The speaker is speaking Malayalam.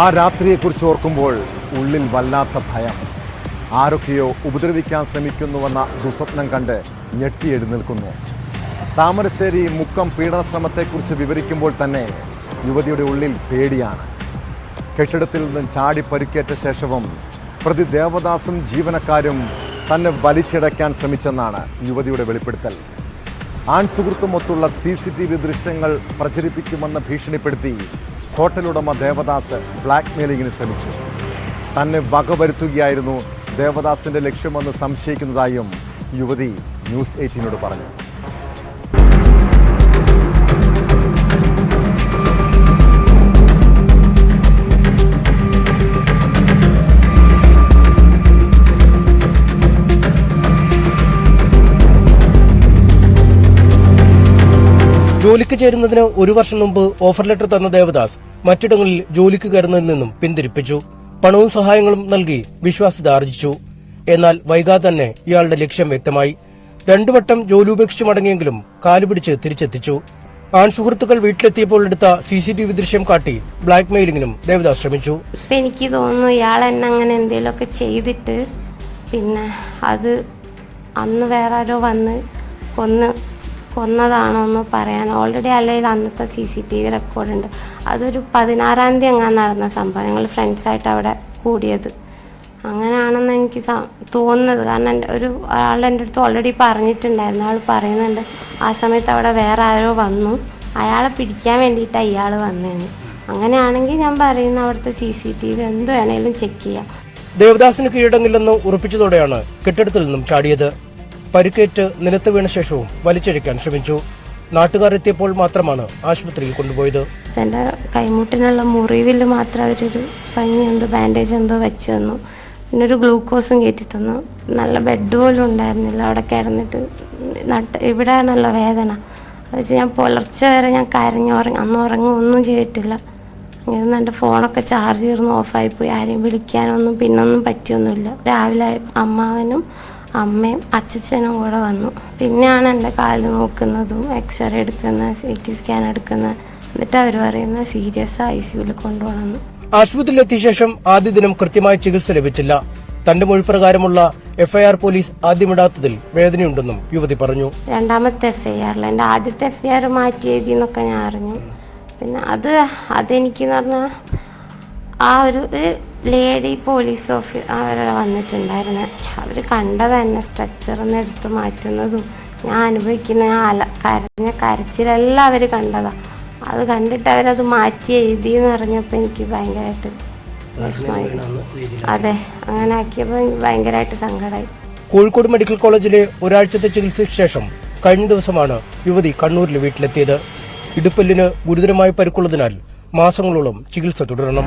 ആ രാത്രിയെക്കുറിച്ച് ഓർക്കുമ്പോൾ ഉള്ളിൽ വല്ലാത്ത ഭയം. ആരൊക്കെയോ ഉപദ്രവിക്കാൻ ശ്രമിക്കുന്നുവെന്ന ദുസ്വപ്നം കണ്ട് ഞെട്ടി എഴുന്നേൽക്കുന്നു താമരശ്ശേരി മുക്കം പീഡന ശ്രമത്തെക്കുറിച്ച് വിവരിക്കുമ്പോൾ തന്നെ യുവതിയുടെ ഉള്ളിൽ പേടിയാണ്. കെട്ടിടത്തിൽ നിന്നും ചാടി പരുക്കേറ്റ ശേഷവും പ്രതി ദേവദാസും ജീവനക്കാരും തന്നെ വലിച്ചിടയ്ക്കാൻ ശ്രമിച്ചെന്നാണ് യുവതിയുടെ വെളിപ്പെടുത്തൽ. ആൺ സുഹൃത്തുമൊത്തുള്ള സി സി ടി വി ദൃശ്യങ്ങൾ പ്രചരിപ്പിക്കുമെന്ന് ഭീഷണിപ്പെടുത്തി ഹോട്ടലുടമ ദേവദാസ് ബ്ലാക്ക് മെയിലിങ്ങിന് ശ്രമിച്ചു. തന്നെ വകവരുത്തുകയായിരുന്നു ദേവദാസിന്റെ ലക്ഷ്യമെന്ന് സംശയിക്കുന്നതായും യുവതി ന്യൂസ് എയ്റ്റീനോട് പറഞ്ഞു. ജോലിക്ക് ചേരുന്നതിന് ഒരു വർഷം മുമ്പ് ഓഫർ ലെറ്റർ തന്ന ദേവദാസ് മറ്റിടങ്ങളിൽ ജോലിക്ക് കയറുന്നതിൽ നിന്നും പിന്തിരിപ്പിച്ചു. പണവും സഹായങ്ങളും നൽകി വിശ്വാസ്യത ആർജിച്ചു. എന്നാൽ വൈകാതെ തന്നെ ഇയാളുടെ ലക്ഷ്യം വ്യക്തമായി. രണ്ടു വട്ടം ജോലി ഉപേക്ഷിച്ചു മടങ്ങിയെങ്കിലും കാലുപിടിച്ച് തിരിച്ചെത്തിച്ചു. ആൺസുഹൃത്തുക്കൾ വീട്ടിലെത്തിയപ്പോൾ എടുത്ത സി സി ടി വി ദൃശ്യം കാട്ടി ബ്ലാക്ക് മെയിലിംഗിനും ദേവദാസ് ശ്രമിച്ചു. എനിക്ക് തോന്നുന്നു ഇയാൾ എന്നെ അങ്ങനെ എന്തെങ്കിലുമൊക്കെ ചെയ്തിട്ട് പിന്നെ അത് അന്ന് വേറെ ആരോ വന്ന് കൊന്ന് കൊന്നതാണോ എന്ന് പറയാൻ. ഓൾറെഡി അല്ലെങ്കിൽ അന്നത്തെ സി സി ടി വി റെക്കോർഡുണ്ട് അതൊരു പതിനാറാം തീയതി അങ്ങനെ നടന്ന സംഭവം. ഞങ്ങൾ ഫ്രണ്ട്സായിട്ട് അവിടെ കൂടിയത്. അങ്ങനെയാണെന്ന് എനിക്ക് തോന്നുന്നത്. കാരണം എന്റെ ഒരു ആൾ എന്റെ അടുത്ത് ഓൾറെഡി പറഞ്ഞിട്ടുണ്ടായിരുന്നു. ആൾ പറയുന്നുണ്ട് ആ സമയത്ത് അവിടെ വേറെ ആരോ വന്നു. അയാളെ പിടിക്കാൻ വേണ്ടിയിട്ടാണ് ഇയാൾ വന്നതെന്ന് അങ്ങനെയാണെങ്കിൽ ഞാൻ പറയുന്ന അവിടുത്തെ സി സി ടി വി എന്ത് വേണേലും ചെക്ക് ചെയ്യാം. ദേവദാസിന് കീഴടങ്ങില്ലെന്ന് ഉറപ്പിച്ചതോടെയാണ് കെട്ടിടത്തിൽ നിന്നും ചാടിയത്. പരിക്കേറ്റ് നിലത്ത് വീണ ശേഷവും വലിച്ചിഴയ്ക്കാൻ ശ്രമിച്ചു. നാട്ടുകാരെത്തിയപ്പോൾ മാത്രമാണ് ആശുപത്രിയിൽ കൊണ്ടുപോയത്. എന്റെ കൈമുട്ടിനുള്ള മുറിവിൽ മാത്രം അവരൊരു പഞ്ഞി എന്തോ ബാൻഡേജ് എന്തോ വെച്ച് തന്നു. പിന്നെ ഒരു ഗ്ലൂക്കോസും കയറ്റി തന്നു. നല്ല ബെഡ് പോലും ഉണ്ടായിരുന്നില്ല. അവിടെ കിടന്നിട്ട് നട്ട് ഇവിടെയാണല്ലോ വേദന. അത് ഞാൻ പുലർച്ചെ വരെ ഞാൻ കരഞ്ഞുറങ്ങി അന്ന് ഉറങ്ങും ഒന്നും ചെയ്തിട്ടില്ല. അങ്ങനെ എന്റെ ഫോണൊക്കെ ചാർജ് തീർന്ന് പോയി. ആരെയും വിളിക്കാനൊന്നും പിന്നൊന്നും പറ്റിയൊന്നുമില്ല. രാവിലെ അമ്മാവനും അമ്മയും അച്ഛനും കൂടെ വന്നു. പിന്നെയാണ് എന്റെ കാൽ നോക്കുന്നതും എക്സ്റേ എടുക്കുന്ന സി ടി സ്കാൻ എടുക്കുന്ന. എന്നിട്ട് അവർ പറയുന്ന സീരിയസ് ഐ സിയുവിൽ കൊണ്ടുപോകണമെന്ന്. ആശുപത്രിയിലെത്തിയ ശേഷം ആദ്യ ദിനം കൃത്യമായ ചികിത്സ ലഭിച്ചില്ല. തന്റെ മൊഴി പ്രകാരമുള്ള എഫ്ഐആർ പോലീസ് ആദ്യമിടാത്തതിൽ വേദനയുണ്ടെന്നും യുവതി പറഞ്ഞു. രണ്ടാമത്തെ എഫ്ഐആറിൽ എന്റെ എന്റെ ആദ്യത്തെ എഫ്ഐആർ മാറ്റി എഴുതി എന്നൊക്കെ ഞാൻ അറിഞ്ഞു. പിന്നെ അത് അതെനിക്കെന്ന് പറഞ്ഞ ആ ഒരു ലേഡി പോലീസ് ഓഫീ അവർ വന്നിട്ടുണ്ടായിരുന്നു. അവർ കണ്ടത് തന്നെ സ്ട്രെച്ചറിൽ എടുത്തു മാറ്റുന്നതും ഞാൻ അനുഭവിക്കുന്ന അല കരഞ്ഞ കരച്ചിലെല്ലാം അവർ കണ്ടതാണ് അത് കണ്ടിട്ട് അവരത് മാറ്റി എഴുതി എന്ന് പറഞ്ഞപ്പോൾ എനിക്ക് ഭയങ്കരമായിട്ട് വിഷമമായി അതെ അങ്ങനെ ആക്കിയപ്പോൾ എനിക്ക് ഭയങ്കരമായിട്ട് സങ്കടമായി കോഴിക്കോട് മെഡിക്കൽ കോളേജിലെ ഒരാഴ്ചത്തെ ചികിത്സയ്ക്ക് ശേഷം കഴിഞ്ഞ ദിവസമാണ് യുവതി കണ്ണൂരിൽ വീട്ടിലെത്തിയത്. ഇടുപ്പല്ലിന് ഗുരുതരമായി പരുക്കുള്ളതിനാൽ മാസങ്ങളോളം ചികിത്സ തുടരണം.